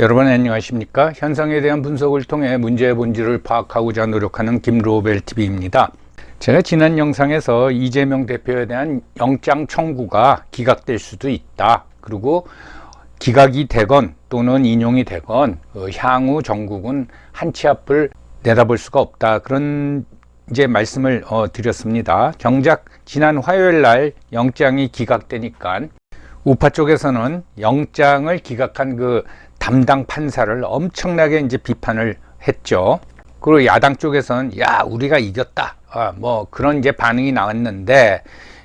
여러분 안녕하십니까? 현상에 대한 분석을 통해 문제의 본질을 파악하고자 노력하는 김로벨 TV입니다. 제가 지난 영상에서 이재명 대표에 대한 영장 청구가 기각될 수도 있다. 그리고 기각이 되건 또는 인용이 되건 어, 향후 정국은 한치 앞을 내다볼 수가 없다. 그런 이제 말씀을 어, 드렸습니다. 정작 지난 화요일 날 영장이 기각되니까 우파 쪽에서는 영장을 기각한 그 담당 판사를 엄청나게 이제 비판을 했죠. 그리고 야당 쪽에서는 야 우리가 이겼다. 아, 뭐 그런 이제 반응이 나왔는데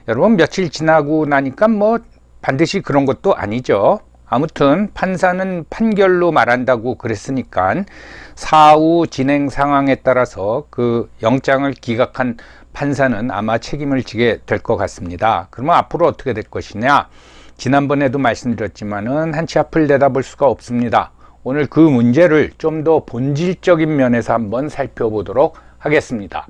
여러분 며칠 지나고 나니까 뭐 반드시 그런 것도 아니죠. 아무튼 판사는 판결로 말한다고 그랬으니까 사후 진행 상황에 따라서 그 영장을 기각한 판사는 아마 책임을 지게 될 것 같습니다. 그러면 앞으로 어떻게 될 것이냐? 지난번에도 말씀드렸지만은 한치 앞을 내다볼 수가 없습니다. 오늘 그 문제를 좀 더 본질적인 면에서 한번 살펴보도록 하겠습니다.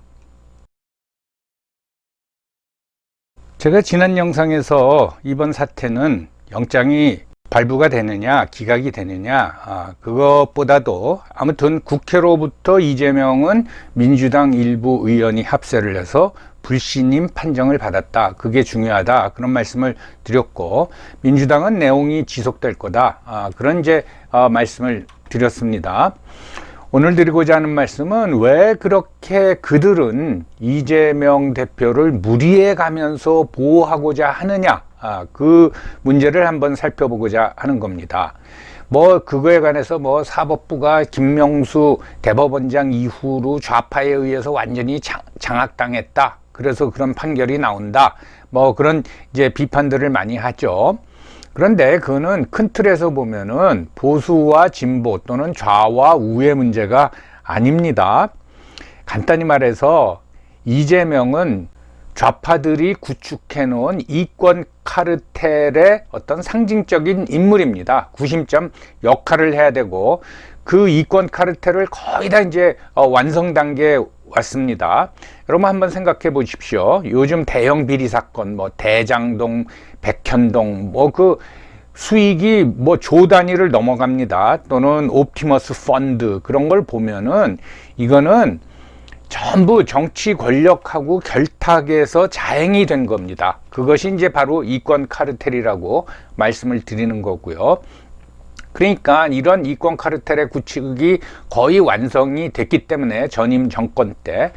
제가 지난 영상에서 이번 사태는 영장이 발부가 되느냐 기각이 되느냐 아, 그것보다도 아무튼 국회로부터 이재명은 민주당 일부 의원이 합세를 해서 불신임 판정을 받았다. 그게 중요하다. 그런 말씀을 드렸고 민주당은 내용이 지속될 거다. 아, 그런 이제 아, 말씀을 드렸습니다. 오늘 드리고자 하는 말씀은 왜 그렇게 그들은 이재명 대표를 무리해 가면서 보호하고자 하느냐 아, 그 문제를 한번 살펴보고자 하는 겁니다. 뭐 그거에 관해서 뭐 사법부가 김명수 대법원장 이후로 좌파에 의해서 완전히 장, 장악당했다. 그래서 그런 판결이 나온다. 뭐 그런 이제 비판들을 많이 하죠. 그런데 그거는 큰 틀에서 보면은 보수와 진보 또는 좌와 우의 문제가 아닙니다. 간단히 말해서 이재명은 좌파들이 구축해 놓은 이권 카르텔의 어떤 상징적인 인물입니다. 구심점 역할을 해야 되고 그 이권 카르텔을 거의 다 이제 어, 완성 단계에 왔습니다. 여러분 한번 생각해 보십시오. 요즘 대형 비리 사건, 뭐 대장동, 백현동, 뭐 그 수익이 뭐 조 단위를 넘어갑니다. 또는 옵티머스 펀드 그런 걸 보면은 이거는 전부 정치 권력하고 결탁에서 자행이 된 겁니다. 그것이 이제 바로 이권 카르텔이라고 말씀을 드리는 거고요. 그러니까 이런 이권 카르텔의 구축이 거의 완성이 됐기 때문에 전임 정권 때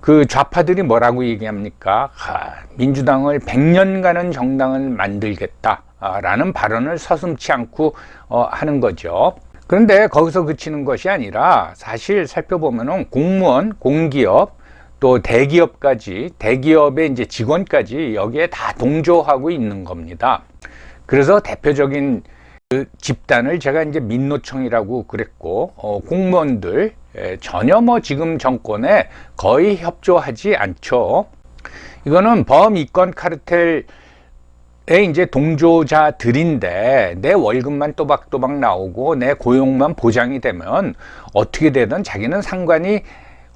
그 좌파들이 뭐라고 얘기합니까? 아, 민주당을 100년간은 정당을 만들겠다라는 발언을 서슴치 않고 어, 하는 거죠. 그런데 거기서 그치는 것이 아니라 사실 살펴보면은 공무원, 공기업, 또 대기업까지, 대기업의 이제 직원까지 여기에 다 동조하고 있는 겁니다. 그래서 대표적인 그 집단을 제가 이제 민노총이라고 그랬고, 어, 공무원들, 예, 전혀 뭐 지금 정권에 거의 협조하지 않죠. 이거는 범이권 카르텔 에 이제 동조자들인데 내 월급만 또박또박 나오고 내 고용만 보장이 되면 어떻게 되든 자기는 상관이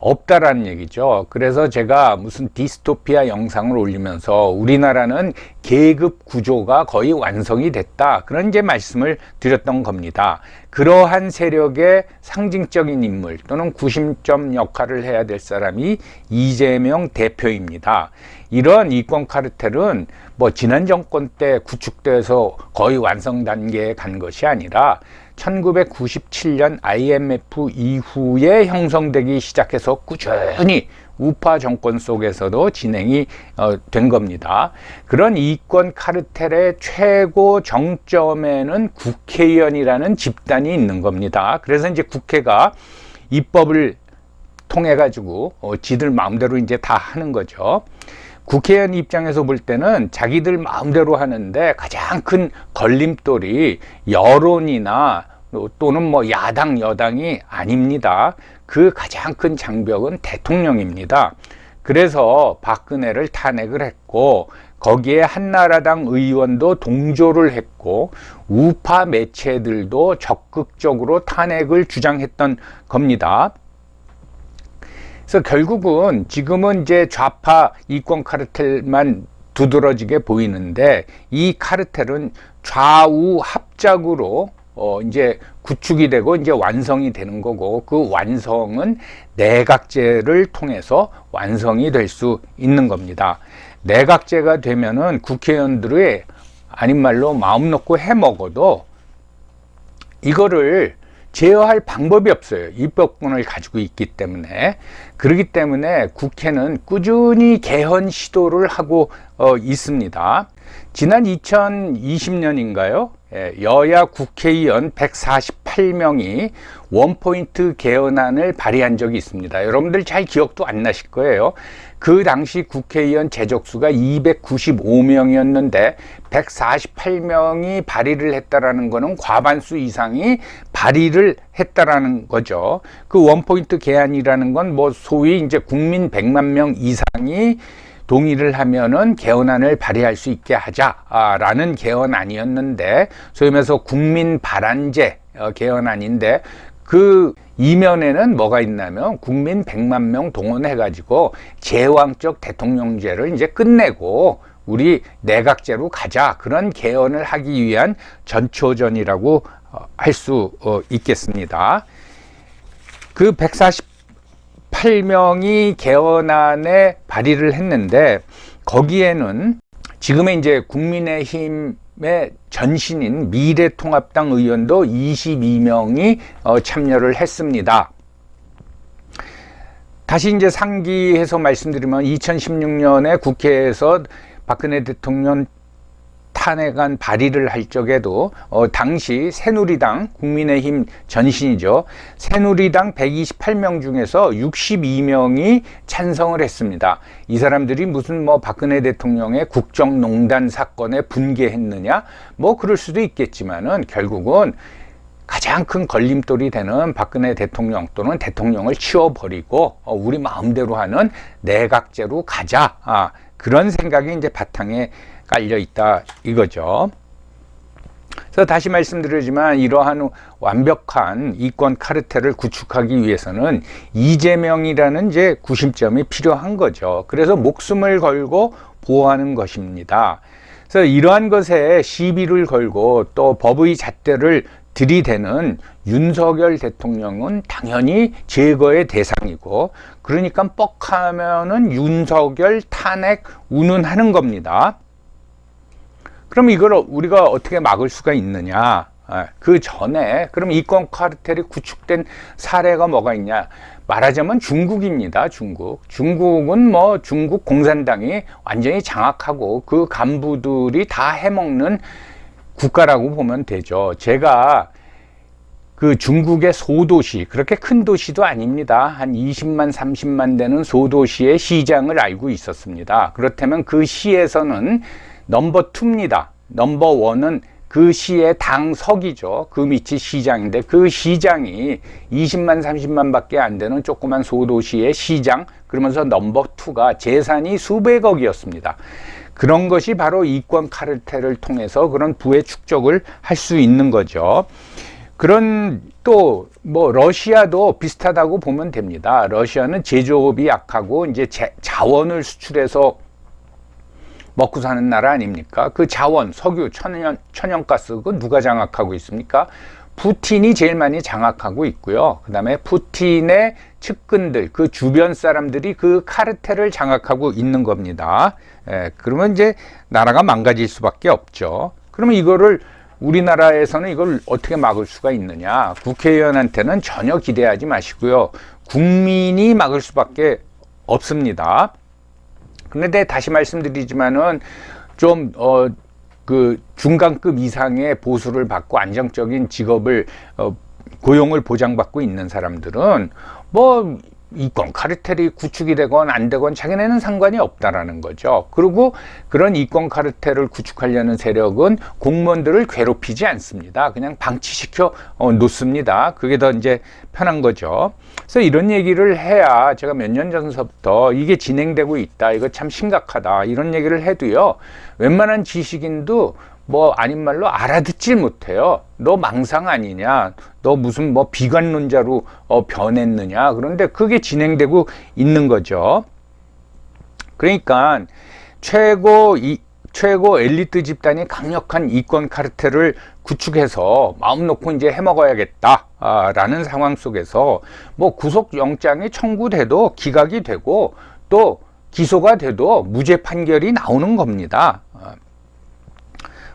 없다라는 얘기죠. 그래서 제가 무슨 디스토피아 영상을 올리면서 우리나라는 계급 구조가 거의 완성이 됐다. 그런 이제 말씀을 드렸던 겁니다. 그러한 세력의 상징적인 인물 또는 구심점 역할을 해야 될 사람이 이재명 대표입니다. 이런 이권 카르텔은 뭐 지난 정권 때 구축돼서 거의 완성 단계에 간 것이 아니라 1997년 IMF 이후에 형성되기 시작해서 꾸준히 우파 정권 속에서도 진행이 어, 된 겁니다. 그런 이권 카르텔의 최고 정점에는 국회의원이라는 집단이 있는 겁니다. 그래서 이제 국회가 입법을 통해 가지고 어, 지들 마음대로 이제 다 하는 거죠. 국회의원 입장에서 볼 때는 자기들 마음대로 하는데 가장 큰 걸림돌이 여론이나 또는 뭐 야당 여당이 아닙니다. 그 가장 큰 장벽은 대통령입니다. 그래서 박근혜를 탄핵을 했고 거기에 한나라당 의원도 동조를 했고 우파 매체들도 적극적으로 탄핵을 주장했던 겁니다. 그래서 결국은 지금은 이제 좌파 이권 카르텔만 두드러지게 보이는데 이 카르텔은 좌우 합작으로 어, 이제 구축이 되고 이제 완성이 되는 거고 그 완성은 내각제를 통해서 완성이 될 수 있는 겁니다. 내각제가 되면은 국회의원들의 아닌 말로 마음 놓고 해 먹어도 이거를 제어할 방법이 없어요. 입법권을 가지고 있기 때문에. 그렇기 때문에 국회는 꾸준히 개헌 시도를 하고 어, 있습니다. 지난 2020년인가요? 예, 여야 국회의원 148명이 원포인트 개헌안을 발의한 적이 있습니다. 여러분들 잘 기억도 안 나실 거예요. 그 당시 국회의원 제적수가 295명이었는데 148명이 발의를 했다라는 것은 과반수 이상이 발의를 했다라는 거죠. 그 원포인트 개헌이라는 건 뭐 소위 이제 국민 100만 명 이상이 동의를 하면은 개헌안을 발의할 수 있게 하자라는 개헌안이었는데 소위 말해서 국민 발안제 어, 개헌안인데 그 이면에는 뭐가 있냐면 국민 100만 명 동원해 가지고 제왕적 대통령제를 이제 끝내고 우리 내각제로 가자 그런 개헌을 하기 위한 전초전이라고 어, 할수 있겠습니다. 그 148명이 개헌안에 발의를 했는데 거기에는 지금의 이제 국민의힘의 전신인 미래통합당 의원도 22명이 어, 참여를 했습니다. 다시 이제 상기해서 말씀드리면 2016년에 국회에서 박근혜 대통령 탄핵안 발의를 할 적에도 어, 당시 새누리당 국민의힘 전신이죠. 새누리당 128명 중에서 62명이 찬성을 했습니다. 이 사람들이 무슨 뭐 박근혜 대통령의 국정농단 사건에 분개했느냐? 뭐 그럴 수도 있겠지만은 결국은 가장 큰 걸림돌이 되는 박근혜 대통령 또는 대통령을 치워버리고 어, 우리 마음대로 하는 내각제로 가자. 아, 그런 생각이 이제 바탕에 깔려 있다 이거죠. 그래서 다시 말씀드리지만 이러한 완벽한 이권 카르텔을 구축하기 위해서는 이재명이라는 이제 구심점이 필요한 거죠. 그래서 목숨을 걸고 보호하는 것입니다. 그래서 이러한 것에 시비를 걸고 또 법의 잣대를 들이대는 윤석열 대통령은 당연히 제거의 대상이고 그러니까 뻑하면은 윤석열 탄핵 운운하는 겁니다. 그럼 이걸 우리가 어떻게 막을 수가 있느냐? 아, 그 전에 그럼 이권 카르텔이 구축된 사례가 뭐가 있냐? 말하자면 중국입니다. 중국. 중국은 뭐 중국 공산당이 완전히 장악하고 그 간부들이 다 해먹는 국가라고 보면 되죠. 제가 그 중국의 소도시, 그렇게 큰 도시도 아닙니다. 한 20만, 30만 되는 소도시의 시장을 알고 있었습니다. 그렇다면 그 시에서는 넘버 투입니다. 넘버 원은 그 시의 당석이죠. 그 밑이 시장인데 그 시장이 20만 30만 밖에 안 되는 조그만 소도시의 시장 그러면서 넘버 투가 재산이 수백억이었습니다. 그런 것이 바로 이권 카르텔을 통해서 그런 부의 축적을 할 수 있는 거죠. 그런 또 뭐 러시아도 비슷하다고 보면 됩니다. 러시아는 제조업이 약하고 이제 자원을 수출해서 먹고 사는 나라 아닙니까? 그 자원, 석유, 천연, 천연가스, 그 누가 장악하고 있습니까? 푸틴이 제일 많이 장악하고 있고요. 그 다음에 푸틴의 측근들, 그 주변 사람들이 그 카르텔을 장악하고 있는 겁니다. 예, 그러면 이제 나라가 망가질 수밖에 없죠. 그러면 이거를 우리나라에서는 이걸 어떻게 막을 수가 있느냐? 국회의원한테는 전혀 기대하지 마시고요. 국민이 막을 수밖에 없습니다. 그런데 다시 말씀드리지만은 좀, 어, 그 중간급 이상의 보수를 받고 안정적인 직업을, 어, 고용을 보장받고 있는 사람들은 뭐 이권 카르텔이 구축이 되건 안 되건 자기네는 상관이 없다라는 거죠. 그리고 그런 이권 카르텔을 구축하려는 세력은 공무원들을 괴롭히지 않습니다. 그냥 방치시켜 어, 놓습니다. 그게 더 이제 편한 거죠. 그래서 이런 얘기를 해야 제가 몇 년 전서부터 이게 진행되고 있다. 이거 참 심각하다. 이런 얘기를 해도요. 웬만한 지식인도 뭐 아닌 말로 알아듣질 못해요. 너 망상 아니냐? 너 무슨 뭐 비관론자로 어, 변했느냐? 그런데 그게 진행되고 있는 거죠. 그러니까 최고 이 최고 엘리트 집단이 강력한 이권 카르텔을 구축해서 마음 놓고 이제 해먹어야겠다라는 상황 속에서 뭐 구속 영장이 청구돼도 기각이 되고 또 기소가 돼도 무죄 판결이 나오는 겁니다.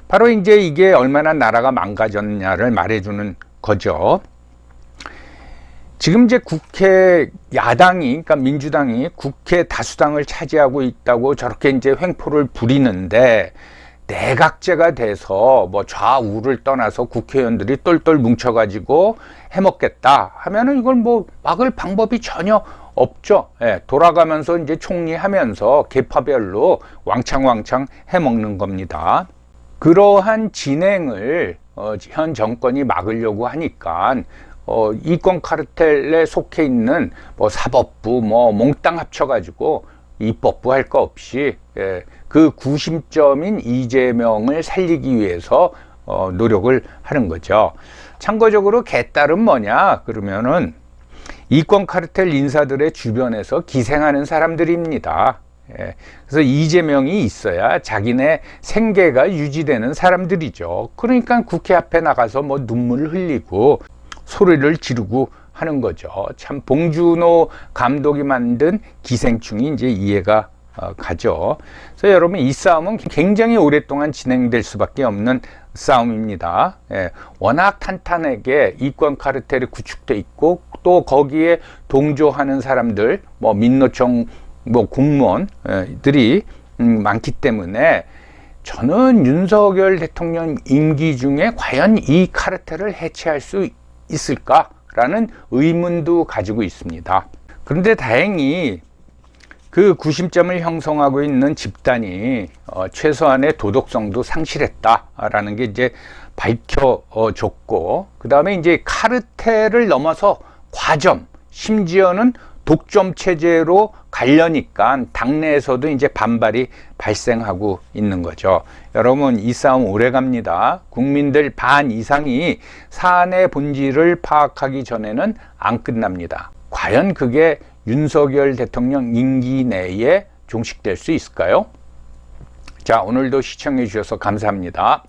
아, 바로 이제 이게 얼마나 나라가 망가졌냐를 말해주는 거죠. 지금 이제 국회 야당이, 그러니까 민주당이 국회 다수당을 차지하고 있다고 저렇게 이제 횡포를 부리는데 내각제가 돼서 뭐 좌우를 떠나서 국회의원들이 똘똘 뭉쳐가지고 해먹겠다 하면은 이걸 뭐 막을 방법이 전혀 없죠. 예, 돌아가면서 이제 총리하면서 계파별로 왕창왕창 해먹는 겁니다. 그러한 진행을 어, 현 정권이 막으려고 하니까 어, 이권 카르텔에 속해 있는 뭐 사법부 뭐 몽땅 합쳐가지고 입법부 할 거 없이 예, 그 구심점인 이재명을 살리기 위해서 어, 노력을 하는 거죠. 참고적으로 개딸은 뭐냐 그러면은 이권 카르텔 인사들의 주변에서 기생하는 사람들입니다. 예, 그래서 이재명이 있어야 자기네 생계가 유지되는 사람들이죠. 그러니까 국회 앞에 나가서 뭐 눈물을 흘리고 소리를 지르고 하는 거죠. 참 봉준호 감독이 만든 기생충이 이제 이해가 어, 가죠. 그래서 여러분 이 싸움은 굉장히 오랫동안 진행될 수밖에 없는 싸움입니다. 예, 워낙 탄탄하게 이권 카르텔이 구축돼 있고 또 거기에 동조하는 사람들, 뭐 민노총 뭐 공무원들이 음, 많기 때문에 저는 윤석열 대통령 임기 중에 과연 이 카르텔을 해체할 수 있을까라는 의문도 가지고 있습니다. 그런데 다행히 그 구심점을 형성하고 있는 집단이 어, 최소한의 도덕성도 상실했다라는 게 이제 밝혀졌고 그 다음에 이제 카르텔을 넘어서 과점 심지어는 독점 체제로 가려니까 당내에서도 이제 반발이 발생하고 있는 거죠. 여러분 이 싸움 오래 갑니다. 국민들 반 이상이 사안의 본질을 파악하기 전에는 안 끝납니다. 과연 그게 윤석열 대통령 임기 내에 종식될 수 있을까요? 자, 오늘도 시청해 주셔서 감사합니다.